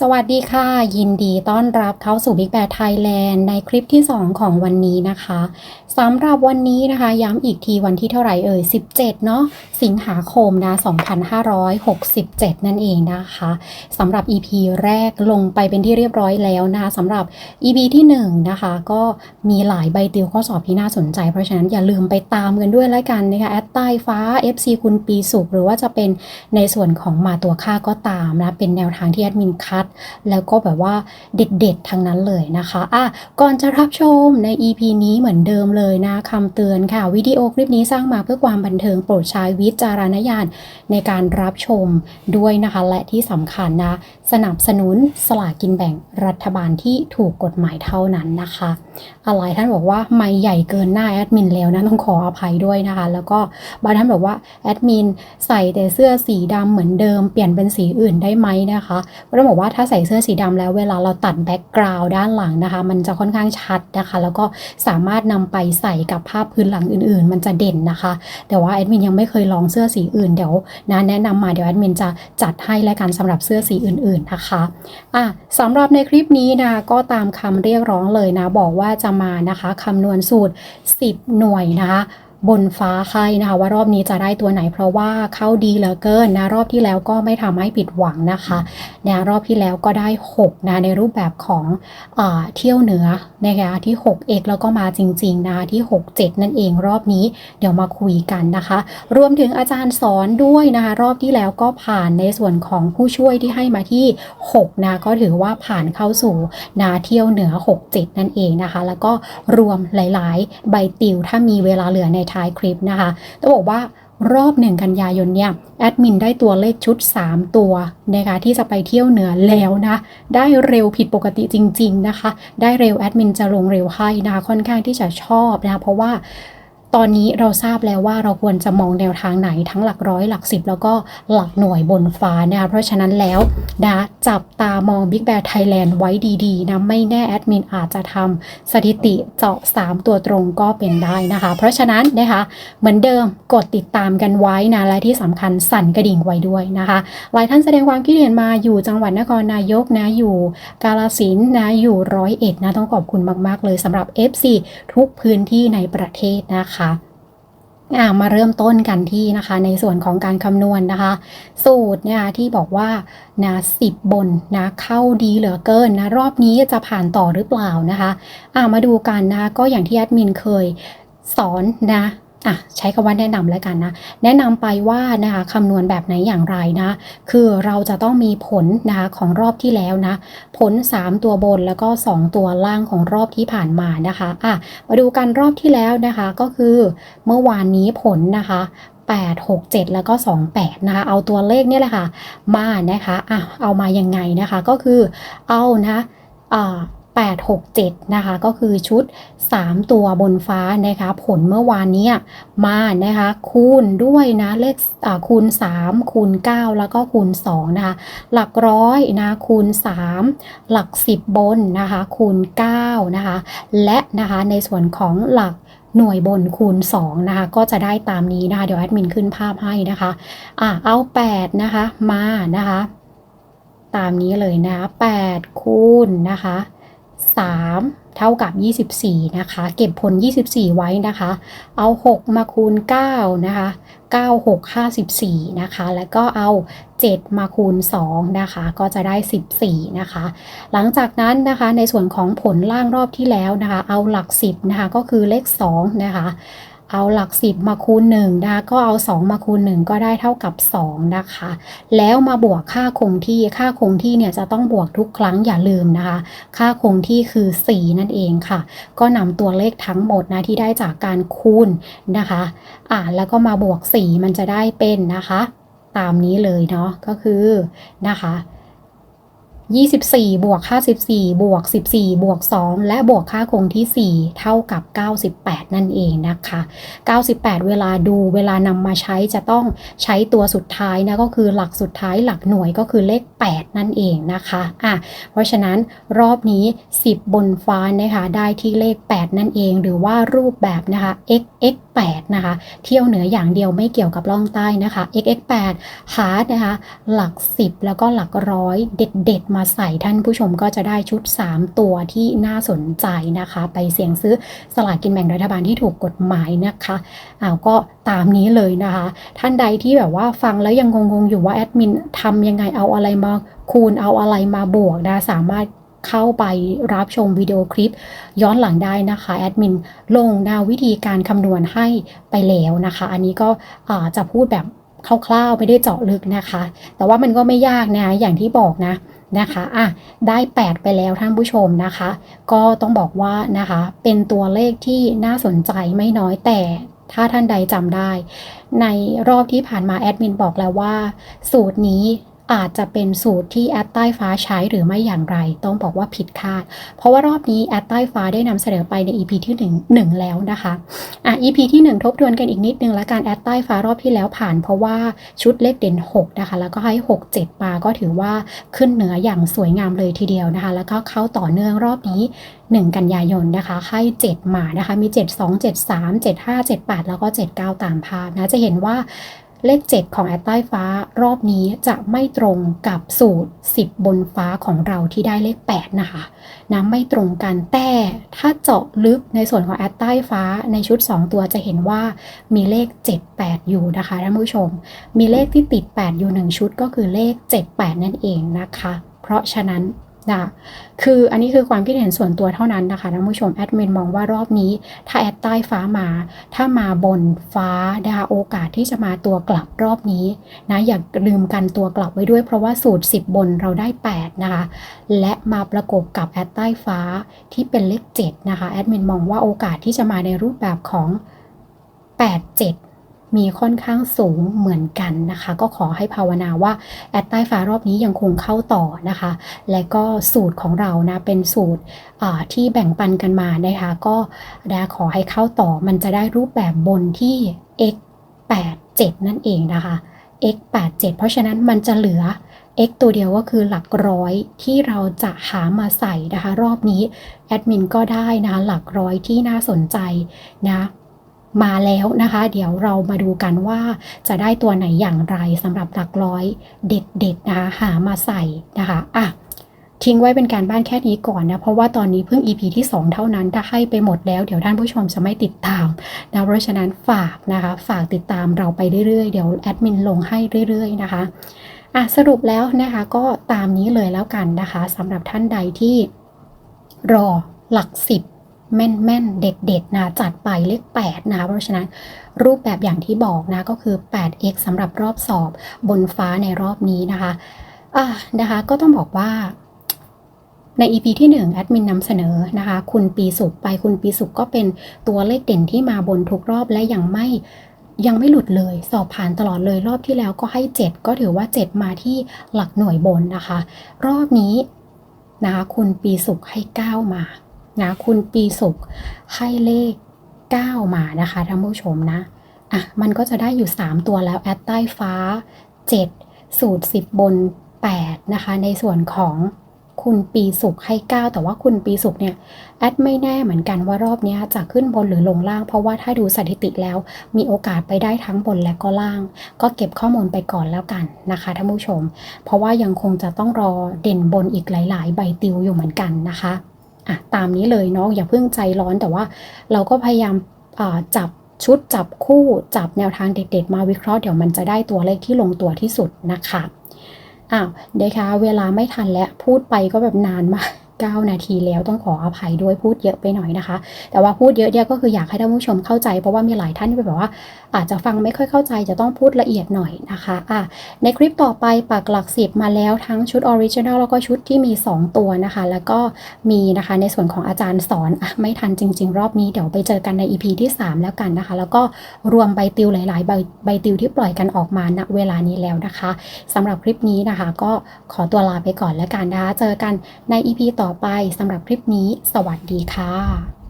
สวัสดีค่ะ ยินดีต้อนรับเข้าสู่ Big Bear Thailand ในคลิปที่ 2 ของวันนี้นะคะ สำหรับวันนี้นะคะ ย้ำอีกทีวันที่เท่าไหร่เอ่ย 17 เนาะสิงหาคมนะ2567 นั่นเองนะคะสำหรับ EP แรกลงไปเป็นที่เรียบร้อยแล้วนะคะสำหรับ EP ที่1นะคะก็มีหลายใบติวข้อสอบที่น่าสนใจ เพราะฉะนั้นอย่าลืมไปตามกันด้วยแล้วกันนะคะแอดใต้ฟ้า FC คุณปีสุขหรือว่าจะเป็นในส่วนของมาตัวค่าก็ตามนะเป็นแนวทางที่แอดมินคัด แล้วก็แบบว่าเด็ดๆทั้งนั้นเลยนะคะอะก่อนจะรับชมใน EP นี้เหมือนเดิมเลยนะคำเตือนค่ะวิดีโอคลิปนี้สร้างมาเพื่อความบันเทิงโปรดใช้วิจารณญาณในการรับชมด้วยนะคะ และที่สำคัญนะ สนับสนุนสลากกินแบ่งรัฐบาลที่ถูกกฎหมายเท่านั้นนะคะอะไรท่านบอกว่าไม่ใหญ่เกินหน้าแอดมินแล้วนะต้องขออภัยด้วยนะคะ แล้วก็บางท่านบอกว่าแอดมินใส่แต่เสื้อสีดำเหมือนเดิมเปลี่ยนเป็นสีอื่นได้ไหมนะคะก็ต้องบอกว่าถ้าใส่เสื้อสีดำแล้วเวลาเราตัดแบ็กกราวด์ด้านหลังนะคะ มันจะค่อนข้างชัดนะคะ แล้วก็สามารถนำไปใส่กับภาพพื้นหลังอื่นๆ มันจะเด่นนะคะ แต่ว่าแอดมินยังไม่เคยลองเสื้อสีอื่นเดี๋ยวนะแนะนำมาเดี๋ยวแอดมินจะจัดให้และกันสำหรับเสื้อสีอื่นๆนะคะอะสำหรับในคลิปนี้นะก็ตามคำเรียกร้องเลยนะ บอกว่าจะมานะคะคำนวณสูตร 10 หน่วยนะคะ บนฟ้าใครนะคะว่ารอบนี้จะได้ตัวไหนเพราะว่าเข้าดีเหลือเกินนะรอบที่แล้วก็ไม่ทำให้ผิดหวังนะคะนะรอบที่แล้วก็ได้6นะในรูปแบบของอเที่ยวเหนือนะคะที่ 6x แล้วก็มาจริงๆนะคะที่ 67 นั่นเองรอบนี้เดี๋ยวมาคุยกันนะคะ รวมถึงอาจารย์สอนด้วยนะคะรอบที่แล้วก็ผ่านในส่วนของผู้ช่วยที่ให้มาที่ 6 นะก็ถือว่าผ่านเข้าสู่นาเที่ยวเหนือ 67 นั่นเองนะคะ แล้วก็รวมหลาย ๆ ใบติวถ้ามีเวลาเหลือในท้ายคลิปนะคะต้องบอกว่ารอบหนึ่งกันยายนเนี่ยแอดมินได้ตัวเลขชุด 3 ตัวนะคะที่จะไปเที่ยวเหนือแล้วนะได้เร็วผิดปกติจริง ๆ นะคะ ได้เร็วแอดมินจะลงเร็วให้นะคะค่อนข้างที่จะชอบนะคะเพราะว่า ตอนนี้เราทราบแล้วว่าเราควรจะมองแนวทางไหนทั้งหลักร้อยหลักสิบแล้วก็หลักหน่วยบนฟ้านะคะเพราะฉะนั้นแล้วนะจับตามอง Big Bear Thailand ไว้ดีๆนะไม่แน่แอดมินอาจจะทำสถิติเจาะ 3 ตัวตรงก็เป็นได้นะคะ เพราะฉะนั้นนะคะเหมือนเดิมกดติดตามกันไว้นะและที่สำคัญสั่นกระดิ่งไว้ด้วยนะคะหลายท่านแสดงความคิดเห็นมาอยู่จังหวัดนครนายกนะอยู่กาลสินนะอยู่ร้อยเอ็ดนะต้องขอบคุณมาก ๆ เลยสำหรับ FC ทุกพื้นที่ในประเทศนะคะอ่ามาเริ่มต้นกันที่นะคะในส่วนของการคำนวณนะคะ สูตรเนี่ยที่บอกว่านะสิบบนนะเข้าดีเหลือเกินนะรอบนี้จะผ่านต่อหรือเปล่านะคะมาดูกันนะะก็อย่างที่แอดมินเคยสอนนะ อะใช้คำว่าแนะนำแล้วกันนะ แนะนำไปว่านะคะคำนวณแบบไหนอย่างไรนะ คือเราจะต้องมีผลนะคะของรอบที่แล้วนะ ผล 3 ตัวบนแล้วก็ 2 ตัวล่างของรอบที่ผ่านมานะคะอะมาดูกันรอบที่แล้วนะคะก็คือเมื่อวานนี้ผลนะคะ8 6 7 แล้วก็ 28 นะคะ เอาตัวเลขเนี่ยแหละค่ะ มานะคะอะเอามายังไงนะคะ ก็คือเอานะอ่า 8 6 7 นะคะ ก็คือชุด 3 ตัวบนฟ้านะคะ ผลเมื่อวานนี้มานะคะ คูณด้วยนะ เลขอ่าคูณ 3 คูณ 9 แล้วก็คูณ 2 นะคะ หลักร้อยนะ คูณ 3 หลัก 10 บนนะคะ คูณ 9 นะคะ และนะคะในส่วนของหลักหน่วยบนคูณ 2 นะคะ ก็จะได้ตามนี้นะคะ เดี๋ยวแอดมินขึ้นภาพให้นะคะ อะเอา 8 นะคะ มานะคะ ตามนี้เลยนะ 8 คูณนะคะ 3 เท่ากับ 24 นะคะ เก็บผล 24 ไว้นะคะ เอา 6 มาคูณ 9 นะคะ 9 6 54 นะคะ แล้วก็เอา 7 มาคูณ 2 นะคะ ก็จะได้ 14 นะคะ หลังจากนั้นนะคะในส่วนของผลล่างรอบที่แล้วนะคะ เอาหลัก 10 นะคะ ก็คือเลข 2 นะคะ เอาหลัก 10 มาคูณ1นะคะก็เอา 2 มาคูณ 1 ก็ได้เท่ากับ 2 นะคะ แล้วมาบวกค่าคงที่ค่าคงที่เนี่ยจะต้องบวกทุกครั้งอย่าลืมนะคะ ค่าคงที่คือ 4 นั่นเองค่ะ ก็นำตัวเลขทั้งหมดนะที่ได้จากการคูณนะคะอ่าแล้วก็มาบวก 4 มันจะได้เป็นนะคะ ตามนี้เลยเนาะก็คือนะคะ 24 บวก 54 บวก 14 บวก 2 และบวกค่าคงที่ 4 เท่ากับ 98 นั่นเองนะคะ 98 เวลาดูเวลานำมาใช้จะต้องใช้ตัวสุดท้ายนะก็คือหลักสุดท้ายหลักหน่วยก็คือเลข 8 นั่นเองนะคะอะเพราะฉะนั้นรอบนี้ 10 บนฟ้านะคะได้ที่เลข 8 นั่นเองหรือว่ารูปแบบนะคะ x x 8นะคะ เที่ยวเหนืออย่างเดียวไม่เกี่ยวกับล่องใต้นะคะ x x 8หานะคะ หลัก 10 แล้วก็หลักร้อยเด็ดๆมาใส่ท่านผู้ชมก็จะได้ชุด 3 ตัวที่น่าสนใจนะคะ ไปเสี่ยงซื้อสลากกินแบ่งรัฐบาลที่ถูกกฎหมายนะคะอ้าวก็ตามนี้เลยนะคะ ท่านใดที่แบบว่าฟังแล้วยังงงๆอยู่ว่าแอดมินทำยังไงเอาอะไรมาคูณเอาอะไรมาบวกนะสามารถเข้าไปรับชมวิดีโอคลิป ย้อนหลังได้นะคะ แอดมินลงนาวิธีการคำนวณให้ไปแล้วนะคะ อันนี้ก็จะพูดแบบ คร่าวๆไม่ได้เจาะลึกนะคะ แต่ว่ามันก็ไม่ยากนะอย่างที่บอกนะนะคะอะได้ 8 ไปแล้วท่านผู้ชมนะคะ ก็ต้องบอกว่านะคะ เป็นตัวเลขที่น่าสนใจไม่น้อยแต่ถ้าท่านใดจำได้ ในรอบที่ผ่านมาแอดมินบอกแล้วว่า สูตรนี้ อาจจะเป็นสูตรที่แอดใต้ฟ้าใช้หรือไม่อย่างไร ต้องบอกว่าผิดคาด เพราะว่ารอบนี้แอดใต้ฟ้าได้นำเสนอไปใน EP ที่1 1แล้วนะคะอะ EP ที่ 1 ทบทวนกันอีกนิดนึงและการแอดใต้ฟ้ารอบที่แล้วผ่าน เพราะว่าชุดเลขเด่น 6 นะคะ แล้วก็ให้ 6 7 มาก็ถือว่าขึ้นเหนืออย่างสวยงามเลยทีเดียวนะคะ แล้วก็เข้าต่อเนื่องรอบนี้ 1 กันยายนนะคะให้ 7 มานะคะมี 7 2 7 3 7 5 7 8 แล้วก็ 7 9 ตามภาพนะจะเห็นว่า เลข 7 ของแอดใต้ฟ้ารอบนี้จะไม่ตรงกับสูตร 10 บนฟ้าของเราที่ได้เลข 8 นะคะนะไม่ตรงกันแต่ถ้าเจาะลึกในส่วนของแอดใต้ฟ้าในชุด 2 ตัวจะเห็นว่ามีเลข 7 8 อยู่นะคะท่านผู้ชม มีเลขที่ติด 8 อยู่ 1 ชุดก็คือเลข 7 8 นั่นเองนะคะ เพราะฉะนั้น นะคืออันนี้คือความคิดเห็นส่วนตัวเท่านั้นนะคะท่านผู้ชมแอดมินมองว่ารอบนี้ ถ้าแอดใต้ฟ้ามา ถ้ามาบนฟ้านะคะโอกาสที่จะมาตัวกลับรอบนี้นะอย่าลืมกันตัวกลับไว้ด้วยเพราะว่าสูตร 10 บนเราได้ 8 นะคะ และมาประกบกับแอดใต้ฟ้าที่เป็นเลข7นะคะแอดมินมองว่าโอกาสที่จะมาในรูปแบบของ 8 7 มีค่อนข้างสูงเหมือนกันนะคะ ก็ขอให้ภาวนาว่าแอดใต้ฟ้ารอบนี้ยังคงเข้าต่อนะคะ และก็สูตรของเรานะเป็นสูตรที่แบ่งปันกันมานะคะ ก็ดาขอให้เข้าต่อมันจะได้รูปแบบบนที่ x 8 7นั่นเองนะคะ x 8 7เพราะฉะนั้นมันจะเหลือ x ตัวเดียวก็คือหลักร้อยที่เราจะหามาใส่นะคะ รอบนี้แอดมินก็ได้นะหลักร้อยที่น่าสนใจนะ มาแล้วนะคะ เดี๋ยวเรามาดูกันว่าจะได้ตัวไหนอย่างไรสำหรับหลักร้อยเด็ดๆนะคะหามาใส่นะคะอะทิ้งไว้เป็นการบ้านแค่นี้ก่อนนะ เพราะว่าตอนนี้เพิ่ง EP ที่ 2 เท่านั้น ถ้าให้ไปหมดแล้ว เดี๋ยวท่านผู้ชมจะไม่ติดตามนะเพราะฉะนั้นฝากนะคะ ฝากติดตามเราไปเรื่อยๆ เดี๋ยวแอดมินลงให้เรื่อยๆนะคะอะสรุปแล้วนะคะก็ตามนี้เลยแล้วกันนะคะสำหรับท่านใดที่รอหลักสิบ แม่นแม่นเด็ดเด็ดนะจัดไปเลข8นะเพราะฉะนั้นรูปแบบอย่างที่บอกนะก็คือ 8x สำหรับรอบสอบบนฟ้าในรอบนี้นะคะอะนะคะก็ต้องบอกว่าใน EP ที่ 1 แอดมินนำเสนอนะคะ คุณปีสุขไปคุณปีสุขก็เป็นตัวเลขเด่นที่มาบนทุกรอบและยังไม่ยังไม่หลุดเลย สอบผ่านตลอดเลยรอบที่แล้วก็ให้ 7 ก็ถือว่า 7 มาที่หลักหน่วยบนนะคะ รอบนี้นะคะคุณปีสุขให้ 9 มา นะคุณปีสุขให้เลข 9 มานะคะท่านผู้ชมนะอะมันก็จะได้อยู่ 3 ตัวแล้วแอดใต้ฟ้า 7 สูตร 10 บน 8 นะคะ ในส่วนของคุณปีสุขให้ 9 แต่ว่าคุณปีสุขเนี่ยแอดไม่แน่เหมือนกันว่ารอบนี้จะขึ้นบนหรือลงล่าง เพราะว่าถ้าดูสถิติแล้ว มีโอกาสไปได้ทั้งบนและก็ล่าง ก็เก็บข้อมูลไปก่อนแล้วกันนะคะท่านผู้ชม เพราะว่ายังคงจะต้องรอเด่นบนอีกหลาย ๆ ใบติวอยู่เหมือนกันนะคะ อะตามนี้เลยเนาะอย่าเพิ่งใจร้อนแต่ว่าเราก็พยายามจับชุดจับคู่จับแนวทางเด็ดๆ มาวิเคราะห์เดี๋ยวมันจะได้ตัวเลขที่ลงตัวที่สุดนะคะอ้าวเดคะเวลาไม่ทันแล้วพูดไปก็แบบนานมาก9 นาทีแล้วต้องขออภัยด้วยพูดเยอะไปหน่อยนะคะ แต่ว่าพูดเยอะเนี่ยก็คืออยากให้ท่านผู้ชมเข้าใจเพราะว่ามีหลายท่านที่แบบว่า อาจจะฟังไม่ค่อยเข้าใจจะต้องพูดละเอียดหน่อยนะคะอะในคลิปต่อไปปักหลักสิบมาแล้วทั้งชุดออริจินัลแล้วก็ชุดที่มี 2 ตัวนะคะ แล้วก็มีนะคะในส่วนของอาจารย์สอนอะไม่ทันจริง ๆ รอบนี้เดี๋ยวไปเจอกันใน EP ที่ 3 แล้วกันนะคะ แล้วก็รวมใบติวหลาย ๆ ใบใบติวที่ปล่อยกันออกมาณเวลานี้แล้วนะคะสำหรับคลิปนี้นะคะก็ขอตัวลาไปก่อนแล้วกันนะคะเจอกันใน EP ต่อไปสำหรับคลิปนี้ สวัสดีค่ะ